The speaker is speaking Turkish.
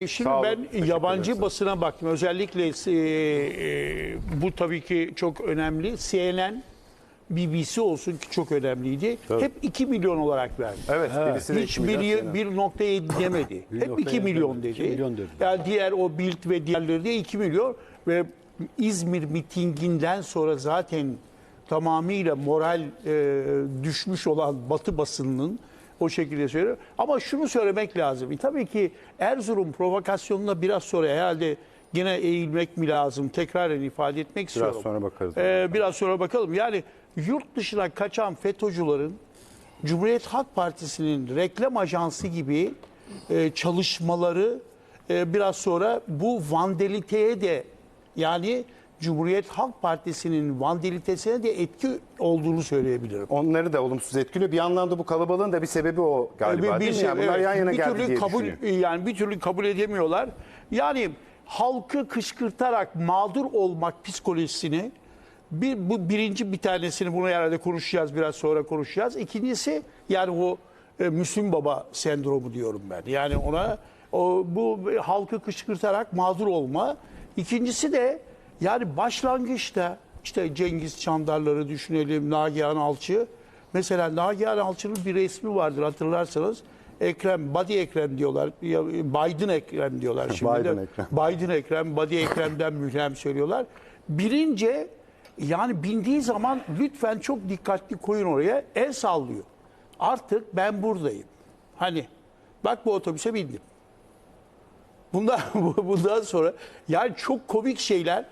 Şimdi Sağ olun, ben yabancı ederiz. basına baktım. Özellikle e, e, bu tabii ki çok önemli. CNN, BBC olsun ki çok önemliydi. Tabii. Hep 2 milyon olarak verdi. Evet, de Hiç iki milyon biri sene. 1.7 demedi. Hep 2 1.7 milyon dedi. 2 milyon dedi. Yani diğer o Bild ve diğerleri de 2 milyon ve İzmir mitinginden sonra zaten tamamıyla moral e, düşmüş olan Batı basınının o şekilde söylüyor. Ama şunu söylemek lazım. E, tabii ki Erzurum provokasyonuna biraz sonra herhalde yine eğilmek mi lazım? Tekrar ifade etmek istiyorum. sonra bakarız. Ee, biraz sonra bakalım. Yani yurt dışına kaçan FETÖ'cülerin Cumhuriyet Halk Partisi'nin reklam ajansı gibi e, çalışmaları e, biraz sonra bu vandaliteye de yani Cumhuriyet Halk Partisi'nin vandalitesine de etki olduğunu söyleyebilirim. Onları da olumsuz etkiliyor. Bir anlamda bu kalabalığın da bir sebebi o galiba Bir- bir değil mi? şey- Yani bunlar evet, yan yana bir geldi türlü diye kabul yani bir türlü kabul edemiyorlar. Yani halkı kışkırtarak mağdur olmak psikolojisini bir bu birinci bir tanesini bunu herhalde konuşacağız biraz sonra konuşacağız. İkincisi yani o e, Müslüm Baba sendromu diyorum ben. Yani ona o bu halkı kışkırtarak mağdur olma. İkincisi de yani başlangıçta işte Cengiz Çandarları düşünelim, Nagihan Alçı. Mesela Nagihan Alçı'nın bir resmi vardır hatırlarsanız. Ekrem, Badi Ekrem diyorlar. Biden Ekrem diyorlar şimdi. de. Biden Ekrem. Biden Ekrem, Badi Ekrem'den mühlem söylüyorlar. Birince yani bindiği zaman lütfen çok dikkatli koyun oraya el sallıyor. Artık ben buradayım. Hani bak bu otobüse bindim. Bundan, bundan sonra yani çok komik şeyler.